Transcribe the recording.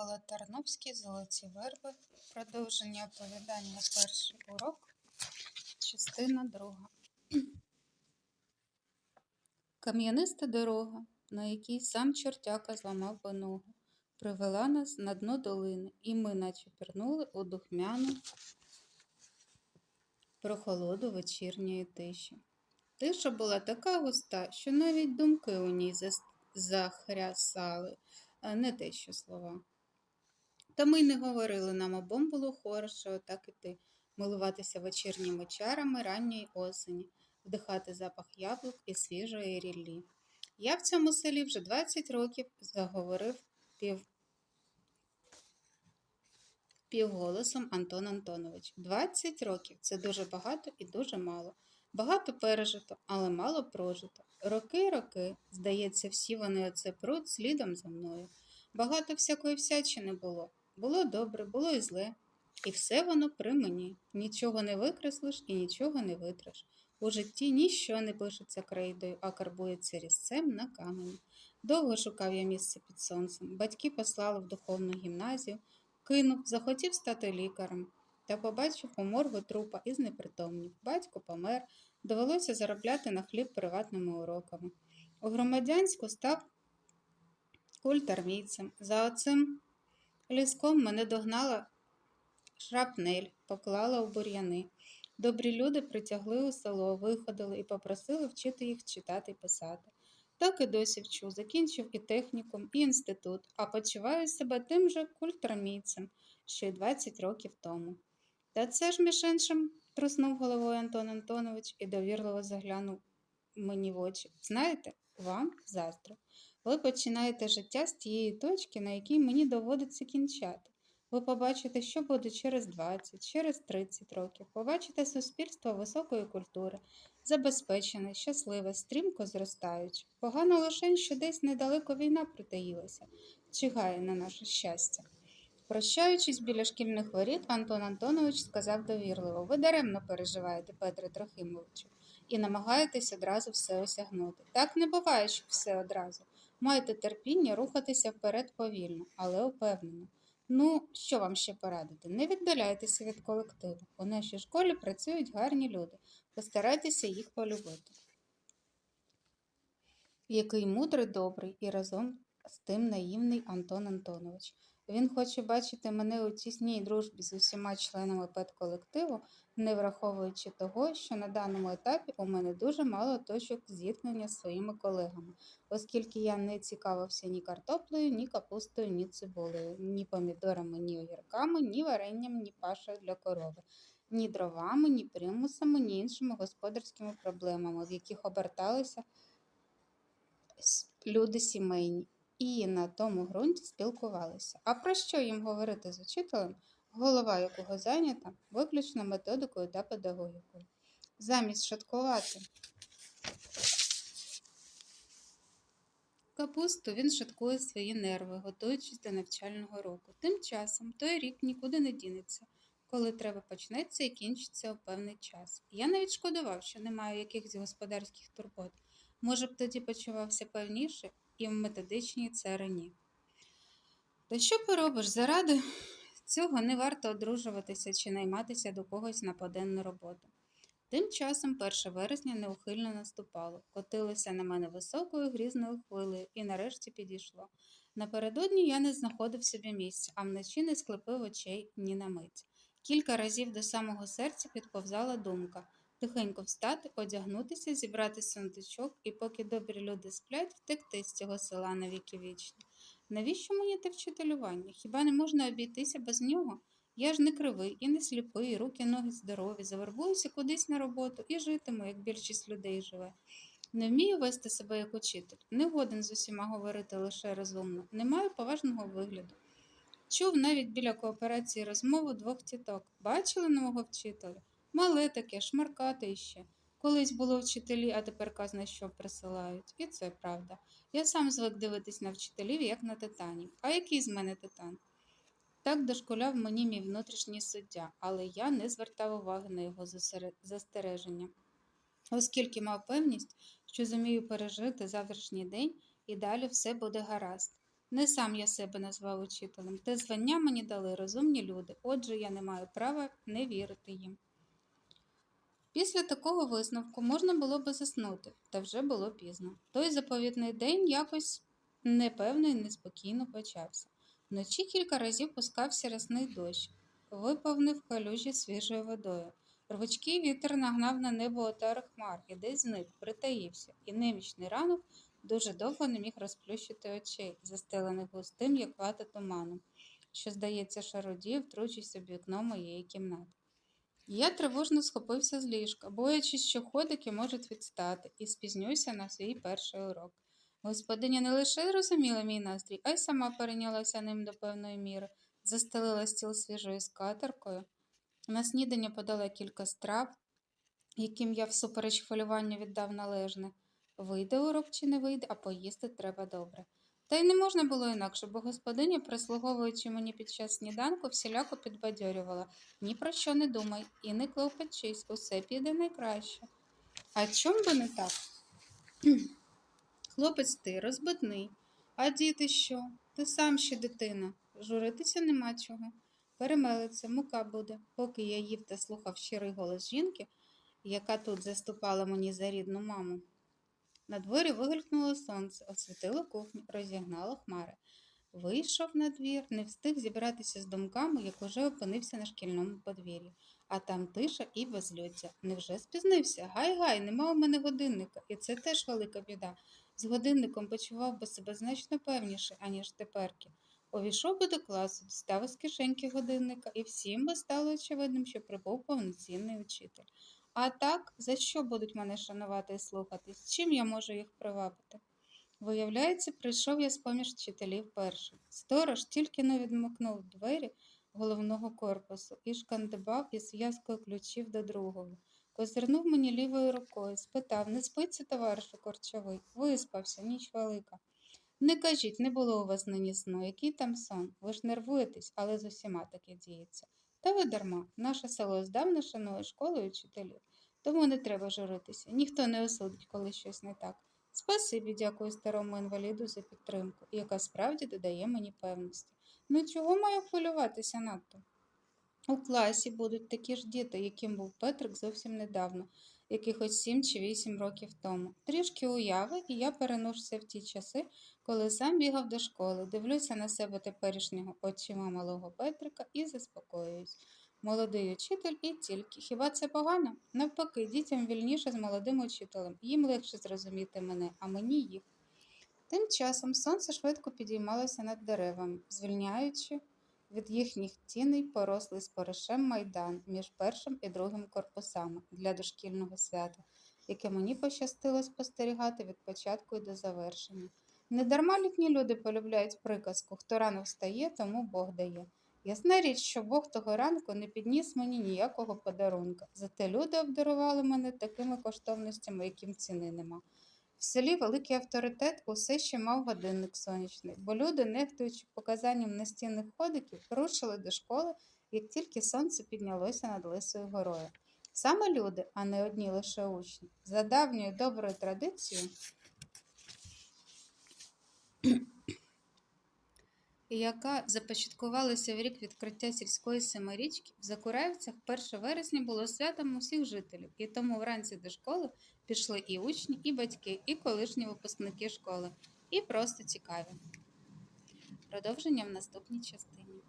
Микола Тарновський Золоті верби. Продовження оповідання перший урок. Частина друга. Кам'яниста дорога, на якій сам чортяка зламав би ногу, привела нас на дно долини, і ми наче пірнули у духмяну прохолоду вечірньої тиші. Тиша була така густа, що навіть думки у ній зас- захрясали, не те, що слова. Та ми й не говорили, нам обом було хорошо так іти, милуватися вечірніми чарами ранньої осені, вдихати запах яблук і свіжої ріллі. Я в цьому селі вже 20 років заговорив пів... півголосом Антон Антонович. 20 років це дуже багато і дуже мало. Багато пережито, але мало прожито. Роки, роки, здається, всі вони оце пруть слідом за мною. Багато всякої всячини було. Було добре, було і зле. І все воно при мені. Нічого не викреслиш і нічого не витреш. У житті ніщо не пишеться крейдою, а карбується різцем на камені. Довго шукав я місце під сонцем. Батьки послали в духовну гімназію, кинув, захотів стати лікарем. Та побачив у моргу трупа і знепритомнів. Батько помер, довелося заробляти на хліб приватними уроками. У громадянську став культармійцем. За оцим ліском мене догнала шрапнель, поклала у бур'яни. Добрі люди притягли у село, виходили і попросили вчити їх читати і писати. Так і досі вчу, закінчив і технікум, і інститут, а почуваю себе тим же культармійцем, що й 20 років тому. Та це ж між іншим, труснув головою Антон Антонович і довірливо заглянув мені в очі. Знаєте, вам заздрю. Ви починаєте життя з тієї точки, на якій мені доводиться кінчати. Ви побачите, що буде через 20, через 30 років. Побачите суспільство високої культури, забезпечене, щасливе, стрімко зростаюче. Погано лише, що десь недалеко війна притаїлася, чигає на наше щастя. Прощаючись біля шкільних воріт, Антон Антонович сказав довірливо: ви даремно переживаєте, Петре Трохимовичу, і намагаєтесь одразу все осягнути. Так не буває, що все одразу. Майте терпіння рухатися вперед повільно, але упевнено. Ну, що вам ще порадити? Не віддаляйтеся від колективу. У нашій школі працюють гарні люди. Постарайтеся їх полюбити. Який мудрий, добрий і разом з тим наївний Антон Антонович. Він хоче бачити мене у тісній дружбі з усіма членами педколективу, не враховуючи того, що на даному етапі у мене дуже мало точок зіткнення з своїми колегами, оскільки я не цікавився ні картоплею, ні капустою, ні цибулею, ні помідорами, ні огірками, ні варенням, ні пашею для корови, ні дровами, ні примусами, ні іншими господарськими проблемами, в яких оберталися люди сімейні і на тому ґрунті спілкувалися. А про що їм говорити з учителем, голова якого зайнята виключно методикою та педагогікою? Замість шаткувати капусту він шаткує свої нерви, готуючись до навчального року. Тим часом той рік нікуди не дінеться, коли треба почнеться і кінчиться у певний час. Я навіть шкодував, що не маю якихось господарських турбот. Може б тоді почувався певніше і в методичній царині. Та що поробиш? Заради цього не варто одружуватися чи найматися до когось на поденну роботу. Тим часом 1 вересня неухильно наступало, котилося на мене високою грізною хвилею і нарешті підійшло. Напередодні я не знаходив собі місця, а вночі не склепив очей ні на мить. Кілька разів до самого серця підповзала думка тихенько встати, одягнутися, зібрати сундучок і, поки добрі люди сплять, втекти з цього села на віки вічні. Навіщо мені те вчителювання? Хіба не можна обійтися без нього? Я ж не кривий і не сліпий, руки, ноги здорові, завербуюся кудись на роботу і житиму, як більшість людей живе. Не вмію вести себе як учитель, не годен з усіма говорити лише розумно, не маю поважного вигляду. Чув навіть біля кооперації розмову двох тіток. Бачили нового вчителя? Мале таке, шмаркате іще. Колись було вчителі, а тепер казна що присилають. І це правда. Я сам звик дивитись на вчителів, як на титанів. А який з мене титан? Так дошкуляв мені мій внутрішній суддя, але я не звертав уваги на його застереження, оскільки мав певність, що зумію пережити завтрашній день і далі все буде гаразд. Не сам я себе назвав учителем. Те звання мені дали розумні люди, отже, я не маю права не вірити їм. Після такого висновку можна було би заснути, та вже було пізно. Той заповідний день якось непевно і неспокійно почався. Вночі кілька разів пускався рясний дощ, виповнив калюжі свіжою водою. Рвучкий вітер нагнав на небо отари хмар і десь зник, притаївся, і немічний ранок дуже довго не міг розплющити очей, застелених густим, як вата туманом, що, здається, шародіє, втручився в вікно моєї кімнати. Я тривожно схопився з ліжка, боячись, що ходики можуть відстати, і спізнюся на свій перший урок. Господиня не лише розуміла мій настрій, а й сама перейнялася ним до певної міри, застелила стіл свіжою скатеркою. На снідання подала кілька страв, яким я всупереч хвилюванню віддав належне. Вийде урок чи не вийде, а поїсти треба добре. Та й не можна було інакше, бо господиня, прислуговуючи мені під час сніданку, всіляко підбадьорювала ні про що не думай і не клопочись, усе піде найкраще. А чом би не так? Хлопець ти розбитний, а діти що? Ти сам ще дитина. Журитися нема чого. Перемелиться, мука буде. Поки я їв та слухав щирий голос жінки, яка тут заступала мені за рідну маму. На дворі вигулькнуло сонце, освітило кухню, розігнало хмари. Вийшов на двір, не встиг зібратися з думками, як уже опинився на шкільному подвір'ї. А там тиша і безлюддя. Невже спізнився? Гай-гай, нема у мене годинника, і це теж велика біда. З годинником почував би себе значно певніше, аніж теперки. Увійшов би до класу, дістав із кишеньки годинника, і всім би стало очевидним, що прибув повноцінний учитель. А так, за що будуть мене шанувати і слухатись? Чим я можу їх привабити? Виявляється, прийшов я з поміж вчителів першим. Сторож тільки не відмикнув двері головного корпусу і шкандибав із зв'язкою ключів до другого. Козирнув мені лівою рукою, спитав, не спиться, товаришу Корчовий? Виспався, ніч велика. Не кажіть, не було у вас нині сну, який там сон? Ви ж нервуєтесь, але з усіма таке діється. Та ви дарма, наше село здавна шанує школу і вчителів, тому не треба журитися, ніхто не осудить, коли щось не так. Спасибі, дякую старому інваліду за підтримку, яка справді додає мені певності. Ну чого маю хвилюватися надто? У класі будуть такі ж діти, яким був Петрик зовсім недавно, якихось сім чи вісім років тому. Трішки уяви, і я переношуся в ті часи, коли сам бігав до школи, дивлюся на себе теперішнього очима малого Петрика і заспокоююсь. Молодий учитель і тільки. Хіба це погано? Навпаки, дітям вільніше з молодим учителем. Їм легше зрозуміти мене, а мені їх. Тим часом сонце швидко підіймалося над деревами, звільняючи від їхніх тіней порослий споришем майдан між першим і другим корпусами для дошкільного свята, яке мені пощастило спостерігати від початку і до завершення. Недарма літні люди полюбляють приказку хто рано встає, тому Бог дає. Ясна річ, що Бог того ранку не підніс мені ніякого подарунка, зате люди обдарували мене такими коштовностями, яким ціни нема. В селі великий авторитет усе ще мав годинник сонячний, бо люди, нехтуючи показанням настінних ходиків, рушили до школи, як тільки сонце піднялося над Лисою горою. Саме люди, а не одні лише учні, за давньою доброю традицією, яка започаткувалася в рік відкриття сільської семирічки, в Закураївцях 1 вересня було святом усіх жителів, і тому вранці до школи пішли і учні, і батьки, і колишні випускники школи, і просто цікаві. Продовження в наступній частині.